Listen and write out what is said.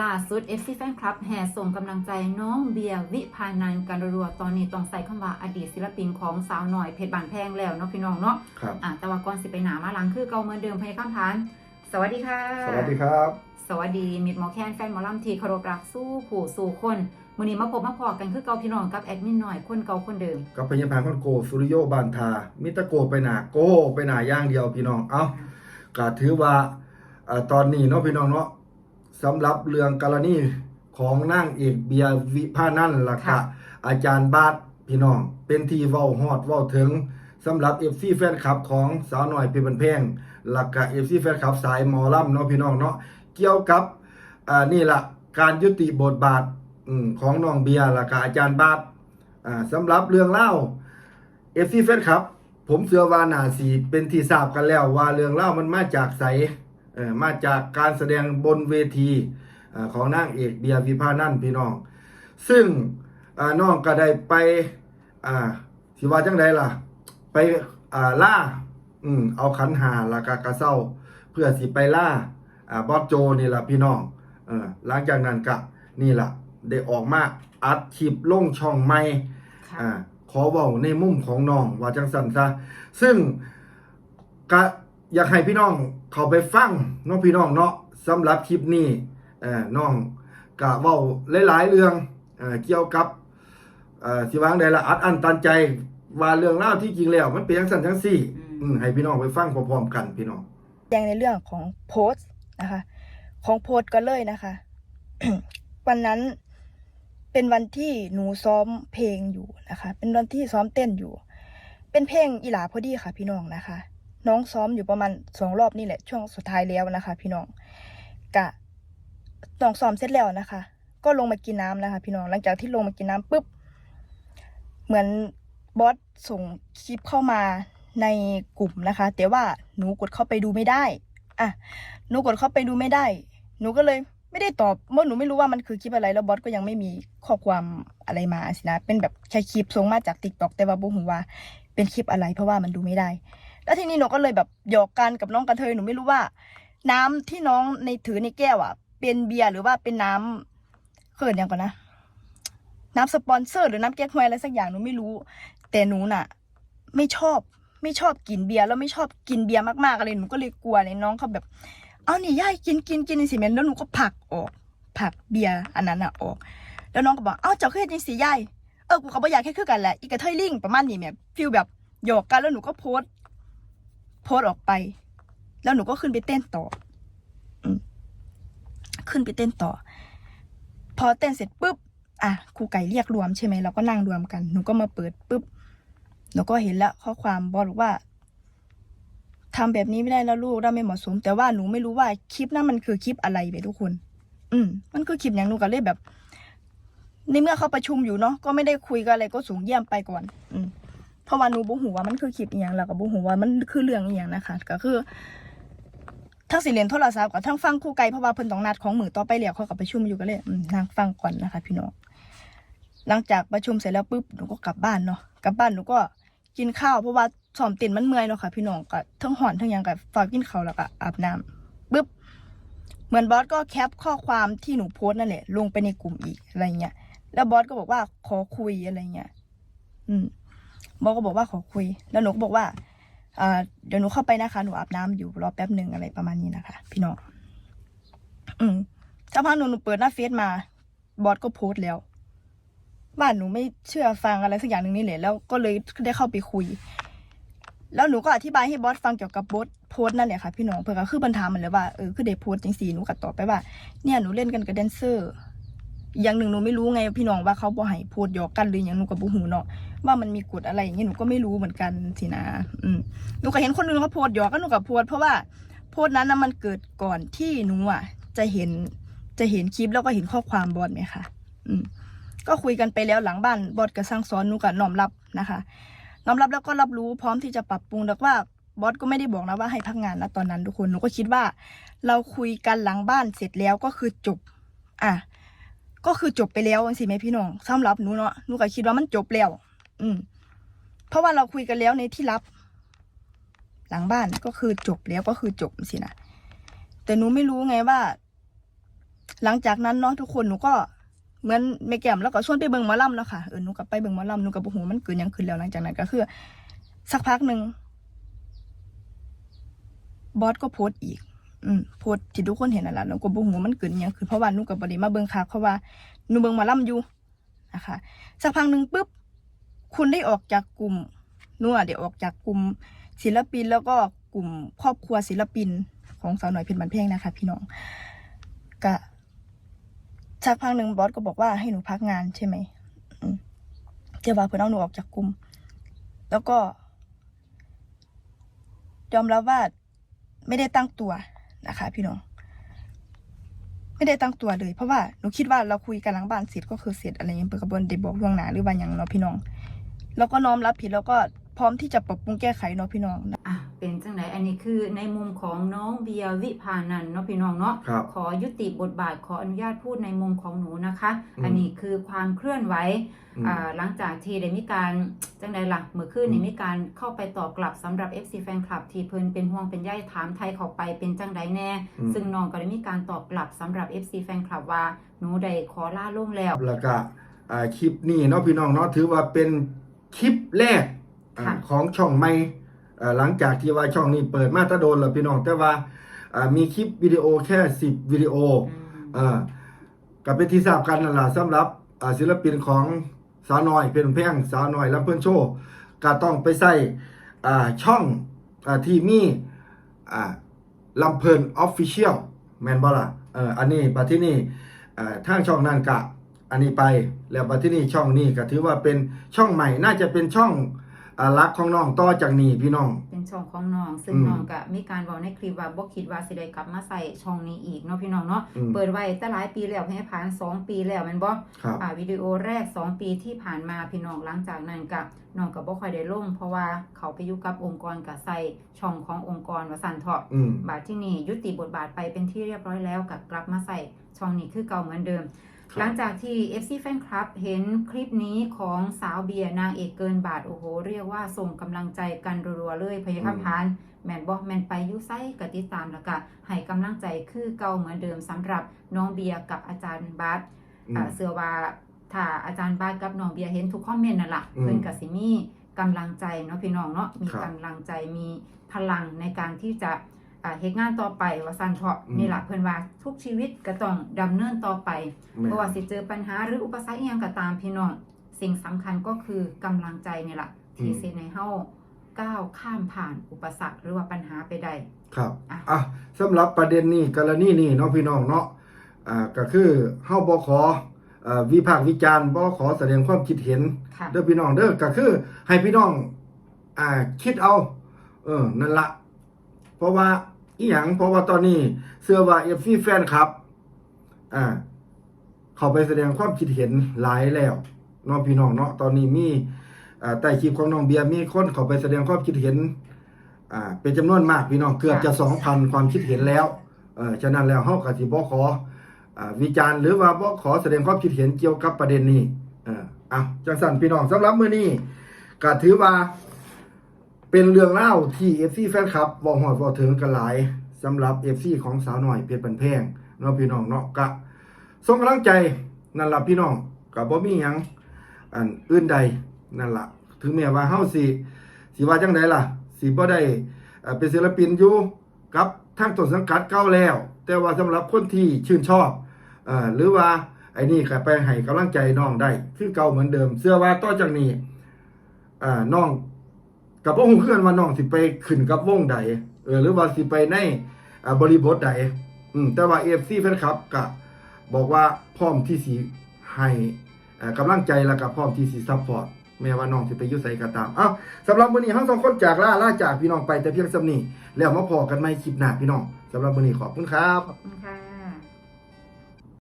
ล่าสุด FC Fan Club แห่ส่งกำลังใจน้องเบียร์วิพานันท์การรัวๆตอนนี้ต้องใส่คำว่าอดีตศิลปินของสาวหน่อยเพชรบานแพงแล้วเนาะพี่น้องเนาะครับอะแต่ว่าก่อนสิไปหนามาหลังคือเก่าเหมือนเดิมพยาคำทาน สวัสดีค่ะ สวัสดีครับ สวัสดีมิดหมอแคนแฟนหมอลำทีเคารพรักสู้ผู้สู่คนมื้อนี้มาพบมาพอกันคือเก่าพี่น้องกับแอดมินหน่อยคนเก่าคนเดิมกับพยาบาลคนโกสุริโยบานทา มิตรโกไปหนาโกไปหนาอย่างเดียวพี่น้องเอ้าก็ถือว่าเอ่อตอนนี้เนาะพี่น้องเนาะ สำหรับเรื่องกรณีของนางเอกเบียร์วิพานันท์ล่ะค่ะค่ะ อาจารย์บาทพี่น้อง เป็นที่เว้าฮอดเว้าถึงสำหรับ FC แฟนคลับของสาวหน่อยเพชรบันเพงล่ะก็ FC แฟนคลับสายหมอลำเนาะพี่น้องเนาะเกี่ยวกับอ่านี่ล่ะการยุติบทบาทอืมของน้องเบียร์ล่ะก็อาจารย์บาทอ่าสำหรับเรื่องเล่าเอฟซีเฟสครับ ผมเชื่อว่านาสีเป็นที่ทราบกันแล้วว่าเรื่องเล่ามันมาจากไสเอ่อ มาจากการแสดงบนเวทีอ่าของนางเอกเบียร์วิภานั่นท์พี่น้อง ซึ่งอ่าน้องก็ได้ไปอ่าสิว่าจังไดล่ะ ไปอ่าล่าอืมเอาขันหาแล้วก็กระเซ้า เพื่อสิไปล่าอ่าบอสโจนี่ล่ะพี่น้องเออหลังจากนั้นก็นี่ล่ะ ได้ออกมาอัดคลิปลงช่องใหม่ค่ะอ่าขอเว้าในมุมของน้องว่าจังสันซะซึ่งก็ อยากให้พี่น้องเข้าไปฟังเน้องพี่น้องเนาะสำหรับคลิปนี้เอ่อน้องกะเว้าหลายๆเรื่องเอ่อเกี่ยวกับเอ่อสิวางใดละอัดอันตันใจว่าเรื่องราวที่จริงแล้ว มันเป็นจังสันจังซี่อืมให้พี่น้องไปฟังพร้อมๆกันพี่น้องแจ้งในเรื่องของโพสต์นะคะ ของโพสต์ก็เลยนะคะ วันนั้นเป็นวันที่หนูซ้อมเพลงอยู่นะคะ เป็นวันที่ซ้อมเต้นอยู่ เป็นเพลงอีหลาพอดีค่ะ พี่น้องนะคะ น้องซ้อมอยู่ประมาณสองรอบนี่แหละ ช่วงสุดท้ายแล้วนะคะ พี่น้องกะน้องซ้อมเสร็จแล้วนะคะ ก็ลงมากินน้ำนะคะ พี่น้องหลังจากที่ลงมากินน้ำปุ๊บเหมือนบอสส่งคลิปเข้ามาในกลุ่มนะคะ แต่ว่าหนูกดเข้าไปดูไม่ได้อะหนูกดเข้าไปดูไม่ได้ หนูก็เลยไม่ได้ตอบเมื่อหนูไม่รู้ว่ามันคือคลิปอะไรแล้วบอสก็ยังไม่มีข้อความอะไรมาสินะเป็นแบบแค่คลิปส่งมาจากติ๊กต็อกแต่ว่าบุหูว่าเป็นคลิปอะไรเพราะว่ามันดูไม่ได้ แล้วทีนี้หนูก็เลยแบบหยอกกันกับน้องกระเทยหนูไม่รู้ว่า น้ำที่น้องในถือในแก้วอะ เป็นเบียร์หรือว่าเป็นน้ำเขินยังก่อนนะน้ำสปอนเซอร์หรือน้ำแก้วฮวยอะไรสักอย่างหนูไม่รู้ แต่หนูน่ะ ไม่ชอบไม่ชอบกินเบียร์แล้วไม่ชอบกินเบียร์มากๆอะไรหนูก็เลยกลัวเลยน้องเขาแบบ เอานี่ย่ายกินกินกินสิแม่นแล้วหนูก็ผลักออกผลักเบียร์อันนั้นอะออก แล้วน้องก็บอกเอ้าเจ้าเคยจังสีย่ายเออกูก็บ่อยากแค่คือกันแหละอีกระเทยลิงประมาณนี้แม่ฟีลแบบหยอกกันแล้วหนูก็โพส โพสต์ออกไป แล้วหนูก็ขึ้นไปเต้นต่ออืมขึ้นไปเต้นต่อ พอเต้นเสร็จปุ๊บอะครูไก่เรียกรวมใช่ไหมเราก็นั่งรวมกันหนูก็มาเปิดปุ๊บหนูก็เห็นแล้วข้อความบอกว่าทำแบบนี้ไม่ได้แล้วลูกได้ไม่เหมาะสม แต่ว่าหนูไม่รู้ว่าคลิปนั้นมันคือคลิปอะไรไปทุกคน อืม มันคือคลิปอย่างหนูก็เลยแบบ ในเมื่อเขาประชุมอยู่เนาะก็ไม่ได้คุยกันอะไรก็สูงเยี่ยมไปก่อน อืม เพราะว่าหนูบุหูว่ามันคือคลิปอหย่างแล้วก็บุหูว่ามันคือเรื่องอหย่างนะคะ ก็คือทั้งสิเรียนโทรศัพท์กับทั้งฟังคู่ไกลเพราะว่าเพิ่นต้องนัดของมือต่อไปแล้วเขากับประชุมอยู่ก็เลยอืมนั่งฟังก่อนนะคะ พี่น้องหลังจากประชุมเสร็จแล้วปุ๊บหนูก็กลับบ้านเนาะกลับบ้านหนูก็กินข้าวเพราะว่าสอมต็นมันเมื่อยเนาะค่ะ พี่น้องก็ทั้งหอนทั้งหยังกับฝากกินข้าวแล้วก็อาบน้ำปุ๊บเหมือนบอสก็แคปข้อความที่หนูโพสต์นั่นแหละลงไปในกลุ่มอีกอะไรเงี้ยแล้วบอสก็บอกว่าขอคุยอะไรเงี้ยอืม บอสก็บอกว่าขอคุย แล้วหนูก็บอกว่าเดี๋ยวหนูเข้าไปนะคะหนูอาบน้ำอยู่รอแป๊บหนึ่งอะไรประมาณนี้นะคะ พี่น้องอืมสักพักหนูหนูเปิดหน้าเฟซมา บอสก็โพสต์แล้วว่าหนูไม่เชื่อฟังอะไรสักอย่างหนึ่งนี่แหละแล้วก็เลยได้เข้าไปคุย แล้วหนูก็อธิบายให้บอสฟังเกี่ยวกับบอสโพสต์นั่นแหละค่ะพี่น้องเพื่อก็คือบรรทามันเลยว่าเออคือเดโพสต์จังสีหนูก็ตอบไปว่า เนี่ยหนูเล่นกันกับแดนเซอร์อีกอย่างหนึ่งหนูไม่รู้ไงพี่น้องว่าเขาบ่ให้โพสต์หยอกกันหรืออย่างหนูกับบุหูเนาะ ว่ามันมีกฎอะไรอย่างเงี้ยหนูก็ไม่รู้เหมือนกันสินะ อืมหนูก็เห็นคนอื่นเขาโพสหยอกกันหนูกับโพสเพราะว่าโพสนั้นนะมันเกิดก่อนที่หนูอะ จะเห็นจะเห็นคลิปแล้วก็เห็นข้อความบอสไหมคะอืม ก็คุยกันไปแล้วหลังบ้านบอสก็สร้างสอนหนูก็น้อมรับนะคะน้อมรับแล้วก็รับรู้พร้อมที่จะปรับปรุงแต่ว่าบอสก็ไม่ได้บอกนะว่าให้พักงานนะตอนนั้นทุกคนหนูก็คิดว่า เราคุยกันหลังบ้านเสร็จแล้วก็คือจบ อะก็คือจบไปแล้วสิแม่พี่น้องสำหรับหนูเนาะหนูก็คิดว่ามันจบแล้ว อืม เพราะว่าเราคุยกันแล้วในที่ลับ หลังบ้านก็คือจบแล้วก็คือจบสินะแต่หนูไม่รู้ไงว่า หลังจากนั้นเนาะทุกคนหนูก็เหมือนแม่แก้มแล้วก็ชวนไปเบิ่งมอลำแล้วค่ะเออหนูก็ไปเบิ่งมอลำหนูก็บ่ฮู้ว่ามันเกิดยังขึ้นแล้วหลังจากนั้นก็คือ สักพักหนึ่งบอสก็โพสต์อีก อืมโพสต์ที่ทุกคนเห็นนั่นแหละหนูก็บ่ฮู้ว่ามันเกิดยังขึ้นเพราะว่าหนูก็บ่ได้มาเบิ่งคักเพราะว่าหนูเบิ่งมอลำอยู่นะคะ สักพักหนึ่งปุ๊บ คุณได้ออกจากกลุ่มนูอะได้ออกจากกลุ่มศิลปินแล้วก็กลุ่มครอบครัวศิลปินของสาวหน่อยเพชรบันเพลงนะคะ พี่น้องกะสักพักหนึ่งบอสก็บอกว่าให้หนูพักงานใช่ไหมเจ้าว่าเพื่อนเอาหนูออกจากกลุ่ม แล้วก็ ยอมรับว่าไม่ได้ตั้งตัวนะคะ พี่น้อง ไม่ได้ตั้งตัวเลย เพราะว่าหนูคิดว่าเราคุยกันหลังบ้านเสร็จก็คือเสร็จอะไรอย่างเงี้ยเปิดกระบวนเดบอกล่วงหน้าหรือว่าอย่างเนาะพี่น้อง แล้วก็น้อมรับผิดแล้วก็พร้อมที่จะปรับปรุงแก้ไขเนาะพี่น้องอะเป็นจังไหนอันนี้คือในมุมของน้องเบียร์วิพานันท์เนาะพี่น้องเนาะครับขอยุติบทบาทขออนุญาตพูดในมุมของหนูนะคะ อืมอันนี้คือความเคลื่อนไหวอืม อ่าหลังจากที่ได้มีการจังใดล่ะเมื่อคืนนี้อืมมีการเข้าไปตอบกลับสำหรับ FC แฟนคลับที่เพิ่นเป็นห่วงเป็นใยถามไทยเข้าไปเป็นจังใดแน่ อืม ซึ่งน้องก็ได้มีการตอบกลับสำหรับ FC แฟนคลับว่าหนูได้ขอล่าลงแล้ว แล้วก็อ่าคลิปนี้เนาะพี่น้องเนาะถือว่าเป็น คลิปแรกอ่าค่ะ ของช่องใหม่อ่าหลังจากที่ว่าช่องนี้เปิดมาแตะโดนแล้วพี่น้องแต่ว่าอ่ามีคลิปวิดีโอแค่10วิดีโออืมอ่าก็เป็นที่ทราบกันนั่นแหละสำหรับอ่าศิลปินของสาวน้อยเป็นเพลงสาวน้อยลำเพิ่นโชว์ก็ต้องไปใส่อ่าช่องอ่าที่มีอ่าลำเพลินออฟฟิเชียลแมนบ่ล่ะเอออันนี้ปัจที่นี่อ่าทางช่องนั้นกะ อันนี้ไปแล้วปัจที่นี่ช่องนี้ก็ถือว่าเป็นช่องใหม่น่าจะเป็นช่องอ่ารักของน้องต่อจากนี้พี่น้อง เป็นช่องของน้อง ซึ่งอืมน้องก็มีการบอกในคลิปว่าบ่คิดว่าสิได้กลับมาใส่ช่องนี้อีกเนาะพี่น้องเนาะอืม เปิดไว้แต่หลายปีแล้วให้ผ่าน2ปีแล้วแมันบ่ ครับ อ่าวิดีโอแรก 2 ปีที่ผ่านมาพี่น้องหลังจากนั้นก็น้องก็บ่ค่อยได้ลงเพราะว่าเขาไปอยู่กับองค์กรกับใส่ช่องขององค์กรว่าสั่นเถาะอืม บาทที่นี่ยุติบทบาทไปเป็นที่เรียบร้อยแล้วกับกลับมาใส่ช่องนี้คือเก่าเหมือนเดิมครับ หลังจากที่ FC Fan Club เห็นคลิปนี้ของสาวเบียร์นางเอกเกินบาท โอ้โห เรียกว่าส่งกำลังใจกันรัวๆเลยพยาคำพาน แมนบอกแมนไปอยุไซกติดตามแล้วก็ให้กำลังใจคือเก่าเหมือนเดิมสำหรับน้องเบียร์กับอาจารย์บาสอืมอ่าเสือว่าถ้าอาจารย์บาสกับน้องเบียร์เห็นทุกคอมเมนต์นั่นแหละอืมเพิ่นกับสิมีกำลังใจเนาะพี่น้องเนาะมีครับกำลังใจมีพลังในการที่จะ อ่าเฮ็ดงานต่อไปว่าซั่นเถาะอืมนี่แหละเพิ่นว่าทุกชีวิตก็ต้องดำเนินต่อไปแม่เพราะว่าสิเจอปัญหาหรืออุปสรรคอหยังก็ตามพี่น้องสิ่งสำคัญก็คือกำลังใจนี่แหละที่สิในเฮาก้าวข้ามผ่านอุปสรรคหรือว่าปัญหาไปได้ครับอะอะสำหรับประเด็นนี้กรณีนี้เนาะพี่น้องเนาะอ่าก็คือเฮาบ่ขออ่าวิพากษ์วิจารณ์บ่ขอแสดงความคิดเห็นค่ะเด้อพี่น้องเด้อก็คือให้พี่น้องอ่าคิดเอา เออนั่นละเพราะว่า อีหยังเพราะว่าตอนนี้เสื้อว่า FC แฟนครับ อ่า เขาไปแสดงความคิดเห็นหลายแล้วเนาะพี่น้องเนาะตอนนี้มีอ่าใต้คลิปของน้องเบียร์มีคนเขาไปแสดงความคิดเห็น อ่า เป็นจำนวนมากพี่น้องเกือบจะสองพันความคิดเห็นแล้วเออฉะนั้นแล้วเฮาก็สิบ่ขออ่าวิจารณ์หรือว่าบ่ขอแสดงความคิดเห็นเกี่ยวกับประเด็นนี้ เอออะจังสั่นพี่น้องสำหรับมื้อนี้ก็ถือว่า เป็นเรื่องเล่าที่ FC แฟนคลับบ่ฮอดบ่ถึงกันหลายสำหรับ FC ของสาวหน้อยเพชรบันแพงเนาะพี่น้องเนาะก็ส่งกำลังใจนั่นละพี่น้องก็บ่มีหยังอันอื่นใดนั่นละถึงแม้ว่าเฮาสิสิว่าจังไดล่ะสิบ่ได้เป็นศิลปินอยู่กับทางต้นสังกัดเก่าแล้ว แต่ว่าสำหรับคนที่ชื่นชอบเอ่อหรือว่าไอ้นี่ก็ไปให้กำลังใจน้องได้คือเก่าเหมือนเดิมเชื่อว่าต่อจากนี้อ่าน้อง กับพวงเพื่อนว่าน้องสิไปขึ้นกับวงใดเออหรือว่าสิไปในบริบทใดอืมแต่ว่า AFC แฟนคลับก็บอกว่าพร้อมที่สิให้อ่ากำลังใจแล้วก็พร้อมที่สิซัพพอร์ตแม้ว่าน้องสิไปยู่ไสก็ตามอ้าสำหรับมื้อนี้เฮาสองคนจากลาลาจากพี่น้องไปแต่เพียงสำนีแล้วมาพอกันใหม่คลิปหน้าพี่น้องสำหรับมื้อนี้ขอบคุณครับขอบคุณค่ะ